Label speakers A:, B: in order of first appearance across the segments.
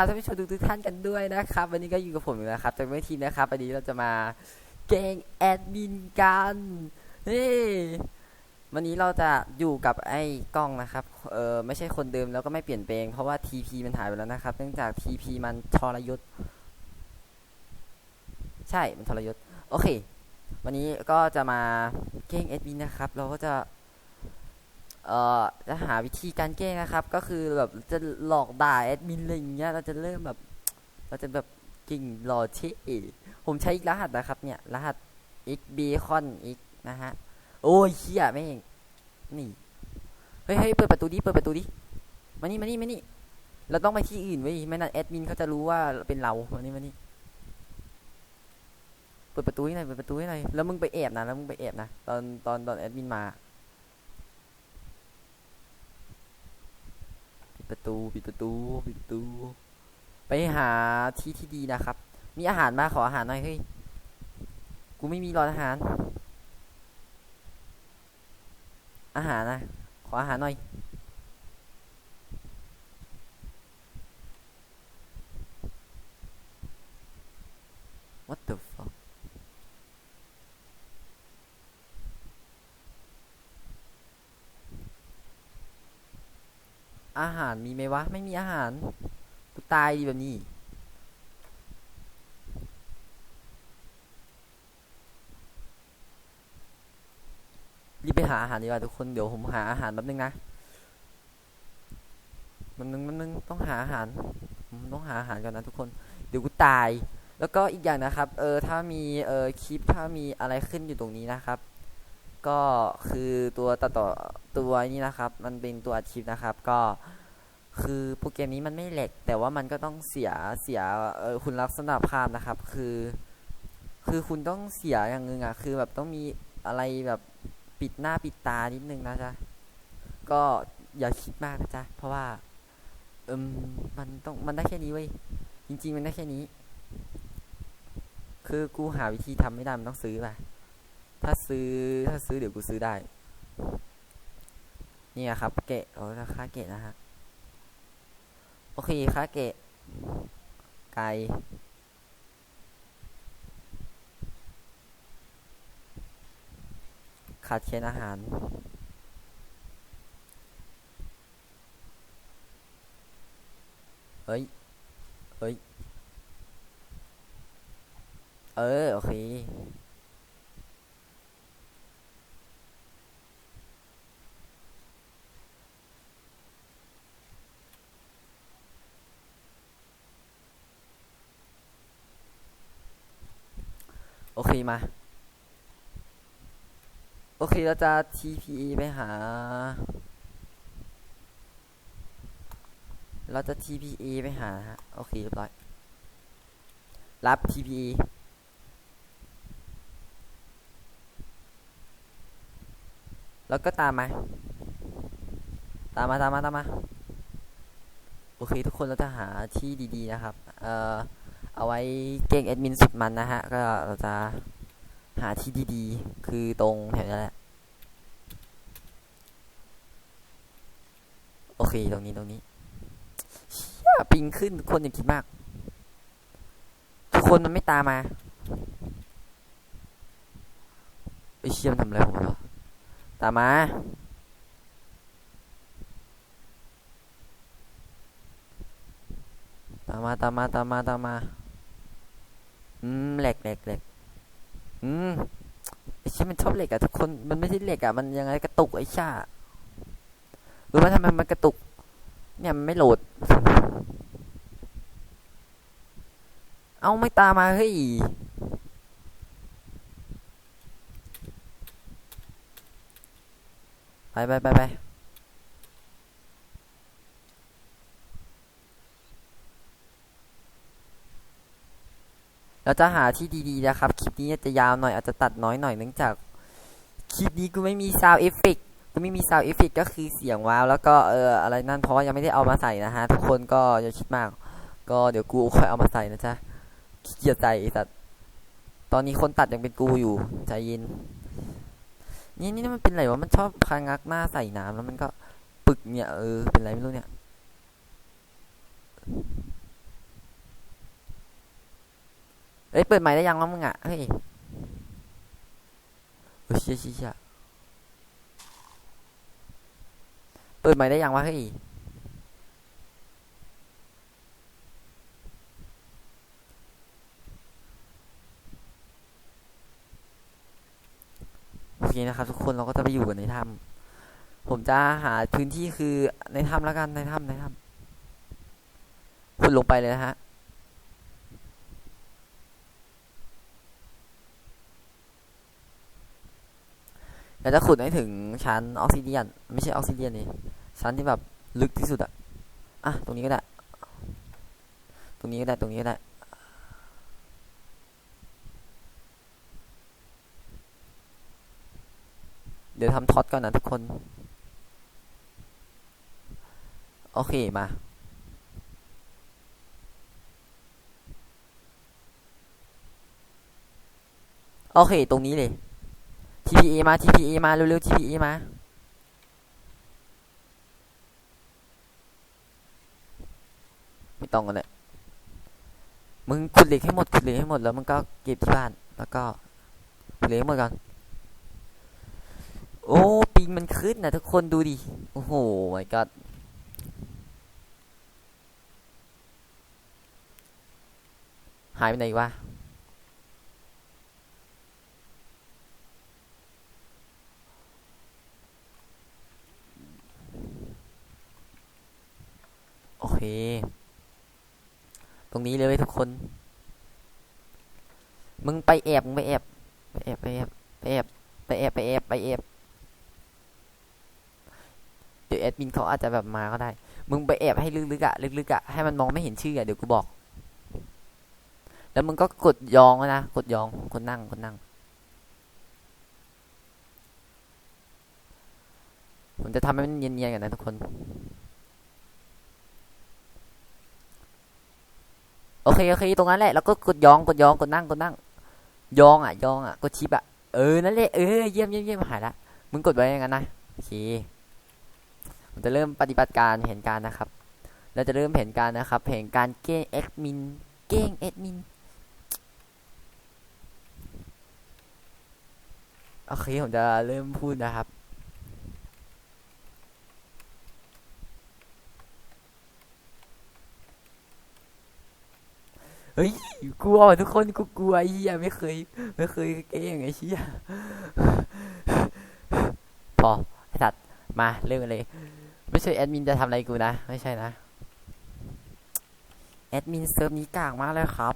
A: ครับท่านผู้ชมทุกท่านกันด้วยนะครับ วันนี้ก็อยู่กับผมอีกแล้วครับจากเมื่อทีนะครับวันนี้เราจะมาแกล้งแอดมินกันนี่วันนี้เราจะอยู่กับไอ้กล้องนะครับเออไม่ใช่คนเดิมแล้วก็ไม่เปลี่ยนแปลงเพราะว่า TP มันหายไปแล้วนะครับ เนื่องจาก TP มันทรยศใช่มันทรยศโอเค วันนี้ก็จะมาแกล้งแอดมินนะครับ เราก็จะ เอ่อจะหาวิธีการแก้นะครับ ก็คือแบบจะหลอกด่าแอดมินอะไรอย่างเงี้ยเราจะเริ่มแบบเราจะแบบกิ่งหล่อเท่ผมใช้อีกรหัสนะครับเนี่ย รหัส x b c o n x นะฮะโอ้ยเชี่ยแม่งนี่เฮ้ยเฮ้ยเปิดประตูดิเปิดประตูดิมานี่มานี่มานี่เราต้องไปที่อื่นไว้ไม่นั้นแอดมินเขาจะรู้ว่าเป็นเรามานี่มานี่เปิดประตูให้หน่อยเปิดประตูให้หน่อยแล้วมึงไปแอบนะแล้วมึงไปแอบนะตอนตอนตอนแอดมินมา ประตูปิดประตูปิดประตู ไปหาที่ที่ดีนะครับ มีอาหารมาขออาหารหน่อยเฮ้ยกูไม่มีรออาหาร อาหารนะขออาหารหน่อย อาหารมีไหมวะ ไม่มีอาหาร กูตายดีแบบนี้ รีบไปหาอาหารดีกว่าทุกคน เดี๋ยวผมหาอาหารแป๊บนึงนะมันนึงมันนึงต้องหาอาหารต้องหาอาหารก่อนนะทุกคน เดี๋ยวกูตาย แล้วก็อีกอย่างนะครับ เออ ถ้ามี เออ คลิป ถ้ามีอะไรขึ้นอยู่ตรงนี้นะครับ ก็คือตัวตัดต่อตัวนี้นะครับ มันเป็นตัวอัดคลิปนะครับ ก็คือโปรแกรมนี้มันไม่แหลกแต่ว่ามันก็ต้องเสียเสียคุณลักษณะภาพนะครับ คือ คือคุณต้องเสียอย่างนึงอะคือแบบต้องมีอะไรแบบปิดหน้าปิดตานิดนึงนะจ๊ะก็อย่าคิดมากนะจ๊ะเพราะว่าเอืมมันต้องมันได้แค่นี้เว้ยจริง ๆ มันได้แค่นี้ คือกูหาวิธีทำไม่ได้มันต้องซื้อป่ะ ถ้าซื้อถ้าซื้อเดี๋ยวกูซื้อได้ นี่ครับ เกะโอ้ราคาเกะนะฮะ โอเคค่ะเกะ ไก่ขาดเคนอาหารเฮ้ย เฮ้ย เออ โอเค โอเคมา โอเคเราจะ TPE ไปหา เราจะ TPE ไปหาฮะโอเคเรียบร้อย รับ TPE แล้วก็ตามมา ตามมา ตามมา ตามมา โอเค ทุกคนเราจะหาที่ดี ๆ นะครับ เอ่อ เอาไว้เก่งแอดมินสุดมันนะฮะ ก็เราจะหาที่ดีๆ คือตรงแถวนี้แหละ โอเค ตรงนี้ตรงนี้เชี่ยปิงขึ้นทุกคนอย่าคิดมาก ทุกคนมันไม่ตามมาไอเชี่ยมทำอะไรผมวะตามมาตามมาตามมาตามมาตามมา อืมเหล็กเหล็กเหล็กอืมไอเชี่ยมันชอบเหล็กอะทุกคนมันไม่ใช่เหล็กอะมันยังไงกระตุกไอ้ช่ารู้ไหมทำไมมันกระตุก เนี่ยมันไม่โหลด เอาไม่ตามมาเฮ้ยไปไปไปไป เราจะหาที่ดีๆนะครับ คลิปนี้จะยาวหน่อยอาจจะตัดน้อยหน่อยเนื่องจาก คลิปนี้กูไม่มีซาวเอฟเฟกกูไม่มีซาวเอฟเฟกก็คือเสียงว้าว แล้วก็เอออะไรนั่นเพราะว่ายังไม่ได้เอามาใส่นะฮะ ทุกคนก็อย่าคิดมาก ก็เดี๋ยวกูค่อยเอามาใส่นะจ๊ะขี้เกียจใจไอ้สัตว์ตอนนี้คนตัดยังเป็นกูอยู่ใจเย็นนี่นี่มันเป็นไรวะมันชอบพางักหน้าใส่น้ำแล้วมันก็ปึกเนี่ยเออเป็นไรไม่รู้เนี่ย เอ้ย เปิดใหม่ได้ยังวะมึงอะ เฮ้ยเฮ้ยเชี่ยเชี่ยเชี่ยเปิดใหม่ได้ยังวะเฮ้ยโอเคนะครับทุกคนเราก็จะไปอยู่กันในถ้ำผมจะหาพื้นที่คือในถ้ำแล้วกันในถ้ำในถ้ำคุณลงไปเลยนะฮะ เดี๋ยวจะขุดให้ถึงชั้นออกซิเดียน ไม่ใช่ออกซิเดียนนี่ชั้นที่แบบลึกที่สุดอะอะตรงนี้ก็ได้ ตรงนี้ก็ได้ตรงนี้ก็ได้เดี๋ยวทำท็อตก่อนนะทุกคน โอเคมา โอเค ตรงนี้เลย TPA มา TPA มาเร็วๆ TPA มา ไม่ต้องกันเลยมึงขุดเหล็กให้หมดขุดเหล็กให้หมดแล้วมึงก็เก็บที่บ้านแล้วก็ขุดเหล็กให้หมดก่อนโอ้ปิงมันขึ้นนะทุกคนดูดิโอ้โห my god หายไปไหนวะ เค ตรงนี้เลยทุกคน มึงไปแอบมึงไปแอบไปแอบไปแอบไปแอบไปแอบไปแอบไปแอบเดี๋ยวแอดมินเขาอาจจะแบบมาก็ได้ มึงไปแอบให้ลึกๆอะลึกๆอะให้มันมองไม่เห็นชื่ออะเดี๋ยวกูบอก แล้วมึงก็กดยองนะกดยองกดนั่งกดนั่ง ผมจะทำให้มันเนียนๆกันนะทุกคน โอเคโอเคตรงนั้นแหละแล้วก็กดยองกดยองกดนั่งกดนั่ง ยองอะยองอะกดชิปอะเออนั่นแหละเออเยี่ยมเยี่ยมเยี่ยมหายละมึงกดไว้อย่างนั้นนะโอเคผมจะเริ่มปฏิบัติการเห็นการนะครับเราจะเริ่มเห็นการนะครับเห็นการเก้งแอดมินเก้งแอดมินโอเคผมจะเริ่มพูดนะครับ เฮ้ยกลัวทุกคนกูกลัวไอ้เหี้ยไม่เคย ไม่เคยเก้งไอ้เหี้ยพอไอ้สัตว์มาเริ่มกันเลย ไม่ใช่แอดมินจะทำอะไรกูนะ ไม่ใช่นะแอดมินเซิร์ฟนี้กากมากเลยครับ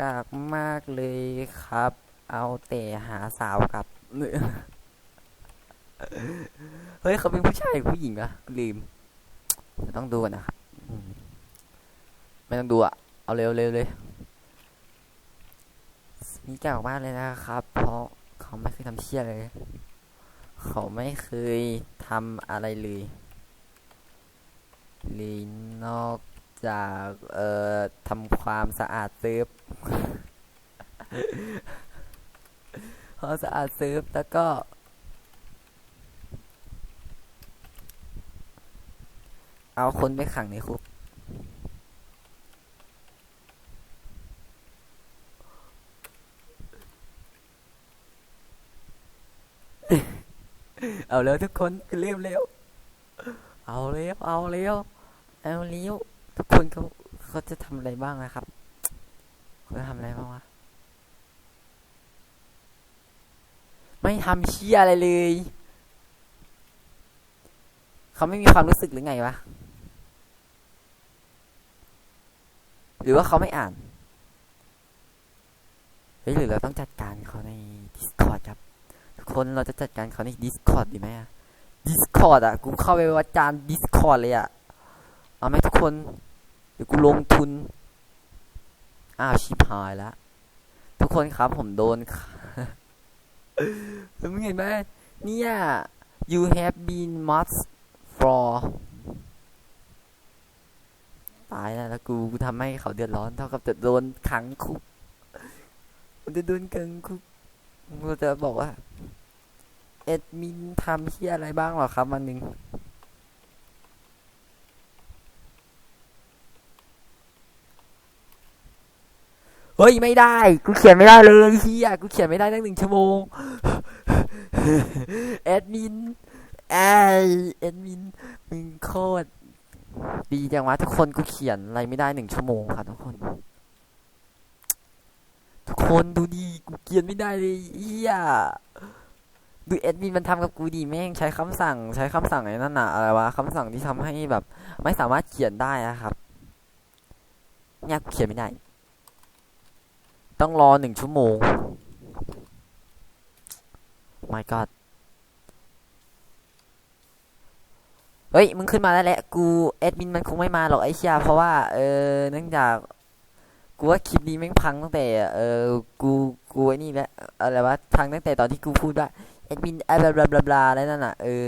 A: กากมากเลยครับ เอาแต่หาสาวกับเฮ้ยเขาเป็นผู้ชายหรือผู้หญิงอะลืม ต้องดูกันนะครับ ไม่ต้องดูอะเอาเร็วเร็วเลยมีเก่ามากเลยนะครับ เพราะเขาไม่เคยทำเชี่ยเลย เขาไม่เคยทำอะไรเลยลยนอกจากเอ่อทำความสะอาดเซิร์ฟความสะอาดเซิร์ฟแล้วก็เอาคนไปขังในคุก เอาแล้วทุกคนเร็วเร็วเอาเร็วเอาเร็วเอาเร็วทุกคนเขาเขาจะทำอะไรบ้างนะครับเขาจะทำอะไรบ้างวะไม่ทำเชี่ยอะไรเลย เขาไม่มีความรู้สึกหรือไงวะ หรือว่าเขาไม่อ่าน เฮ้ยหรือเราต้องจัดการเขาใน Discord ครับ คนเราจะจัดการเขาใน Discord ดีไหมอะ Discord อะกูเข้าไปวัดจาน Discord เลยอะเอาไหมทุกคน เดี๋ยวกูลงทุน อ้าวชิบหายแล้วทุกคนครับผมโดนแล้วมึงเห็นไหมเนี่ย you have been much for ตายแล้วแล้วกูกูทำให้เขาเดือดร้อน เท่ากับจะโดนขังคุกมันจะโดนขังคุกเราจะบอกว่า เอ็ดมินทำเฮียอะไรบ้างหรอครับวันหนึ่งเฮ้ยไม่ได้ กูเขียนไม่ได้เลยเฮียกูเขียนไม่ได้ตั้งหนึ่งชั่วโมงแอดมินไอแอดมินมึงโคตรดีจังวะทุกคนกูเขียนอะไรไม่ได้หนึ่งชั่วโมงครับทุกคน ทุกคนดูดีกูเขียนไม่ได้เลยเฮีย ดูแอดมินมันทำกับกูดีแม่งใช้คำสั่งใช้คำสั่งไอ้นั่นน่ะอะไรวะคำสั่งที่ทำให้แบบ ไม่สามารถเขียนได้นะครับเนี่ยเขียนไม่ได้ ต้องรอหนึ่งชั่วโมง my god เฮ้ย มึงขึ้นมาแล้วแหละ กูแอดมินมันคงไม่มาหรอกไอ้เชียเพราะว่า เออเนื่องจาก กูว่าคลิปนี้แม่งพังตั้งแต่ เออ กู กูไอ้นี่แหละ อะไรวะ พังตั้งแต่ตอนที่กูพูดว่า แอดมินบลาบลาบลาบลาอะไรนั่นน่ะเออ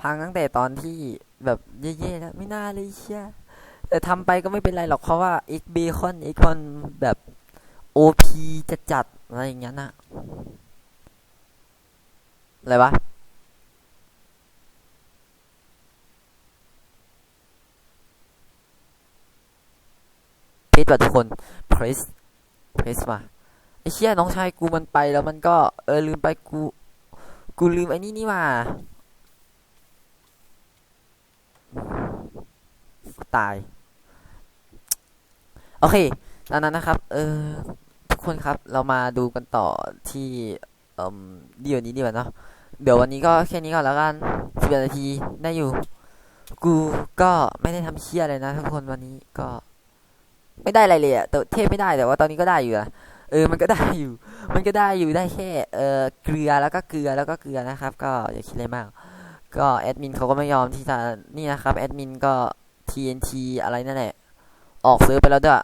A: พังตั้งแต่ตอนที่แบบเย่ๆแล้วไม่น่าเลยเชียแต่ทำไปก็ไม่เป็นไรหรอกเพราะว่า X Bacon X Con แบบ OP จะจัดๆอะไรอย่างเงี้ยนะอะไรวะ เพจว่ะทุกคน press press ว่ะไอเชี่ยน้องชายกูมันไปแล้วมันก็เออลืมไปกู กูลืมไอ้นี่นี่ว่ากูตาย โอเคดังนั้นนะครับ เออทุกคนครับเรามาดูกันต่อที่เอ่มเดี๋ยวนี้ดีกว่าเนาะเดี๋ยววันนี้ก็แค่นี้ก่อนแล้วกันสิบนาทีได้อยู่ กูก็ไม่ได้ทำเชี่ยเลยนะทุกคนวันนี้ก็ ไม่ได้อะไรเลยอะแต่เทพไม่ได้แต่ว่าตอนนี้ก็ได้อยู่อะเออมันก็ได้อยู่ มันก็ได้อยู่ได้แค่เออเกลือแล้วก็เกลือแล้วก็เกลือนะครับ ก็อย่าคิดอะไรมาก ก็แอดมินเขาก็ไม่ยอมที่จะนี่นะครับแอดมินก็ TNT อะไรนั่นแหละออกซื้อไปแล้วด้วย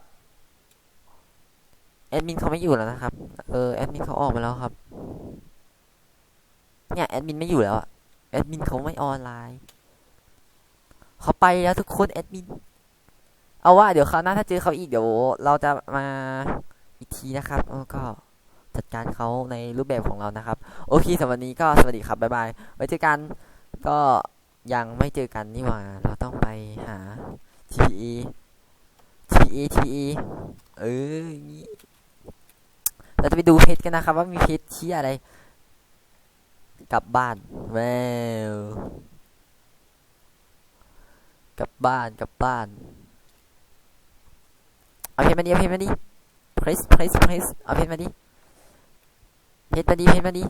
A: แอดมินเขาไม่อยู่แล้วนะครับ เออแอดมินเขาออกมาแล้วครับ เนี่ยแอดมินไม่อยู่แล้วอะแอดมินเขาไม่ออนไลน์เขาไปแล้วทุกคนแอดมิน เอาว่าเดี๋ยวคราวหน้าถ้าเจอเขาอีกเดี๋ยวเราจะมาอีกทีนะครับเออก็จัดการเขาในรูปแบบของเรานะครับ โอเคสำหรับวันนี้ก็สวัสดีครับบ๊ายบายไว้เจอกันก็ยังไม่เจอกันนี่หว่า เราต้องไปหา TPE TPE TPE เอออย่างงี้เราจะไปดูเพจกันนะครับ ว่ามีเพจชี้อะไร กลับบ้านแววกลับบ้านกลับบ้าน เอาเพจมาดิเอาเพจมาดิ press press press เอาเพจมาดิ เพจมาดิ เพจมาดิ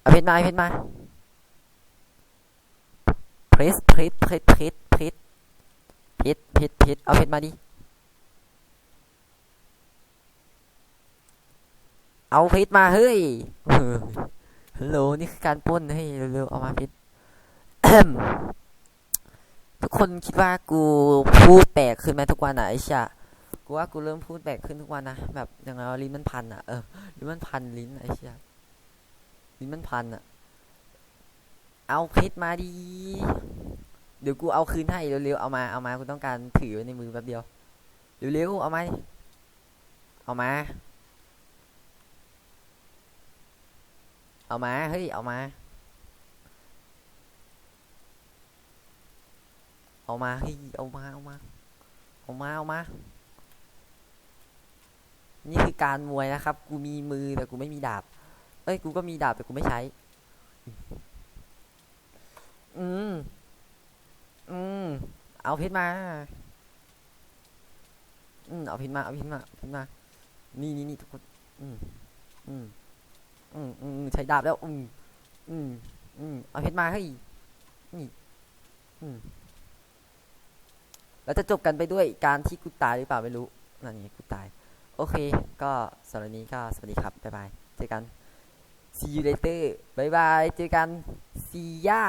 A: เอาเพจมาเอาเพจมา press press press press press เพจเพจเพจเอาเพจมาดิ เอาเพชรมาเฮ้ยฮัลโหลนี่คือการป้นเฮ้ยเร็วๆเอามาเพชร ทุกคนคิดว่ากูพูดแปลกขึ้นไหมทุกวันอะไอ้ชะกูว่ากูเริ่มพูดแปลกขึ้นทุกวันนะแบบยังไงลิ้นมันพันอะเออลิ้นมันพันลิ้นไอ้ชะลิ้นมันพันอะ เอาเพชรมาดีเดี๋ยวกูเอาคืนให้เร็วๆเอามาเอามากูต้องการถือไว้ในมือแป๊บเดียวเร็วๆเอามาเอามาเอามาเฮ้ยเอามา เอามาเฮ้เอามาเอามาเอามาเอามา นี่คือการมวยนะครับ กูมีมือแต่กูไม่มีดาบ เอ้ย กูก็มีดาบแต่กูไม่ใช้ อืม อืม เอาเพชรมา อืม เอาเพชรมา เอาเพชรมาเอาเพชรมา นี่นี่นี่ทุกคน อืม อืม อืมอืมใช้ดาบแล้ว อืม อืม อืม เอาเพชรมาให้นี่ อืม แล้วจะจบกันไปด้วยการที่กูตายหรือเปล่าไม่รู้นั่นไงกูตาย โอเค ก็สำหรับนี้ก็สวัสดีครับ บ๊ายบาย เจอกัน see you later บ๊ายบาย เจอกัน see ya